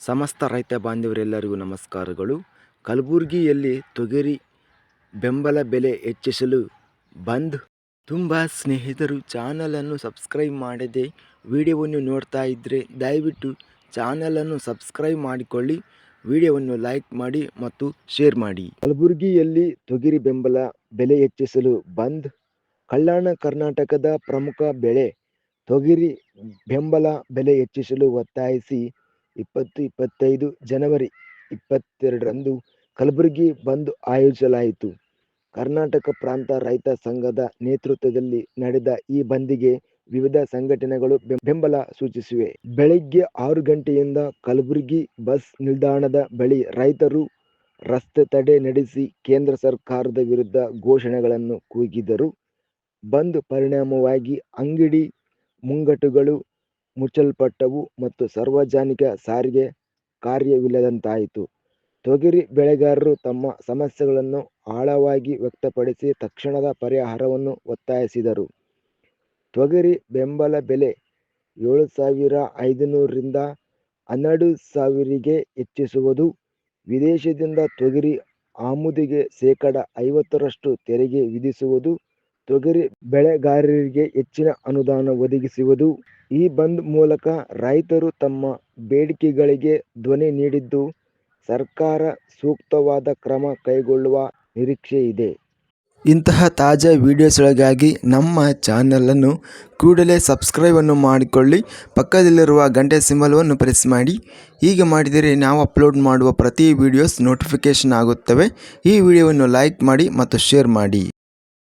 ಸಮಸ್ತ ರೈತ ಬಾಂಧವರೆಲ್ಲರಿಗೂ ನಮಸ್ಕಾರಗಳು. ಕಲಬುರಗಿಯಲ್ಲಿ ತೊಗರಿ ಬೆಂಬಲ ಬೆಲೆ ಹೆಚ್ಚಿಸಲು ಬಂದ್. ತುಂಬ ಸ್ನೇಹಿತರು ಚಾನಲನ್ನು ಸಬ್ಸ್ಕ್ರೈಬ್ ಮಾಡದೆ ವಿಡಿಯೋವನ್ನು ನೋಡ್ತಾ ಇದ್ದರೆ ದಯವಿಟ್ಟು ಚಾನಲನ್ನು ಸಬ್ಸ್ಕ್ರೈಬ್ ಮಾಡಿಕೊಳ್ಳಿ. ವಿಡಿಯೋವನ್ನು ಲೈಕ್ ಮಾಡಿ ಮತ್ತು ಶೇರ್ ಮಾಡಿ. ಕಲಬುರಗಿಯಲ್ಲಿ ತೊಗರಿ ಬೆಂಬಲ ಬೆಲೆ ಹೆಚ್ಚಿಸಲು ಬಂದ್. ಕಲ್ಯಾಣ ಕರ್ನಾಟಕದ ಪ್ರಮುಖ ಬೆಳೆ ತೊಗರಿ ಬೆಂಬಲ ಬೆಲೆ ಹೆಚ್ಚಿಸಲು ಒತ್ತಾಯಿಸಿ ಇಪ್ಪತ್ತು, ಇಪ್ಪತ್ತೈದು ಜನವರಿ ಇಪ್ಪತ್ತೆರಡರಂದು ಕಲಬುರಗಿ ಬಂದ್ ಆಯೋಜಿಸಲಾಯಿತು. ಕರ್ನಾಟಕ ಪ್ರಾಂತ ರೈತ ಸಂಘದ ನೇತೃತ್ವದಲ್ಲಿ ನಡೆದ ಈ ಬಂದಿಗೆ ವಿವಿಧ ಸಂಘಟನೆಗಳು ಬೆಂಬಲ ಸೂಚಿಸಿವೆ. ಬೆಳಗ್ಗೆ ಆರು ಗಂಟೆಯಿಂದ ಕಲಬುರಗಿ ಬಸ್ ನಿಲ್ದಾಣದ ಬಳಿ ರೈತರು ರಸ್ತೆ ತಡೆ ನಡೆಸಿ ಕೇಂದ್ರ ಸರ್ಕಾರದ ವಿರುದ್ಧ ಘೋಷಣೆಗಳನ್ನು ಕೂಗಿದರು. ಬಂದ್ ಪರಿಣಾಮವಾಗಿ ಅಂಗಡಿ ಮುಂಗಟ್ಟುಗಳು ಮುಚ್ಚಲ್ಪಟ್ಟವು ಮತ್ತು ಸಾರ್ವಜನಿಕ ಸಾರಿಗೆ ಕಾರ್ಯವಿಲ್ಲದಂತಾಯಿತು. ತೊಗರಿ ಬೆಳೆಗಾರರು ತಮ್ಮ ಸಮಸ್ಯೆಗಳನ್ನು ಆಳವಾಗಿ ವ್ಯಕ್ತಪಡಿಸಿ ತಕ್ಷಣದ ಪರಿಹಾರವನ್ನು ಒತ್ತಾಯಿಸಿದರು. ತೊಗರಿ ಬೆಂಬಲ ಬೆಲೆ ಏಳು ಸಾವಿರ ಐದುನೂರರಿಂದ ಹನ್ನೆರಡು ಸಾವಿರಿಗೆ ಹೆಚ್ಚಿಸುವುದು ವಿದೇಶದಿಂದ ತೊಗರಿ ಆಮದಿಗೆ ಶೇಕಡ ಐವತ್ತರಷ್ಟು ತೆರಿಗೆ ವಿಧಿಸುವುದು ತೊಗರಿ ಬೆಳೆಗಾರರಿಗೆ ಹೆಚ್ಚಿನ ಅನುದಾನ ಒದಗಿಸುವುದು ಈ ಬಂದ್ ಮೂಲಕ ರೈತರು ತಮ್ಮ ಬೇಡಿಕೆಗಳಿಗೆ ಧ್ವನಿ ನೀಡಿದ್ದು ಸರ್ಕಾರ ಸೂಕ್ತವಾದ ಕ್ರಮ ಕೈಗೊಳ್ಳುವ ನಿರೀಕ್ಷೆ ಇದೆ. ಇಂತಹ ತಾಜಾ ವಿಡಿಯೋಸ್ಗಳಿಗಾಗಿ ನಮ್ಮ ಚಾನಲನ್ನು ಕೂಡಲೇ ಸಬ್ಸ್ಕ್ರೈಬನ್ನು ಮಾಡಿಕೊಳ್ಳಿ, ಪಕ್ಕದಲ್ಲಿರುವ ಗಂಟೆ ಸಿಂಬಲವನ್ನು ಪ್ರೆಸ್ ಮಾಡಿ. ಹೀಗೆ ಮಾಡಿದರೆ ನಾವು ಅಪ್ಲೋಡ್ ಮಾಡುವ ಪ್ರತಿ ವಿಡಿಯೋಸ್ ನೋಟಿಫಿಕೇಷನ್ ಆಗುತ್ತವೆ. ಈ ವಿಡಿಯೋವನ್ನು ಲೈಕ್ ಮಾಡಿ ಮತ್ತು ಶೇರ್ ಮಾಡಿ.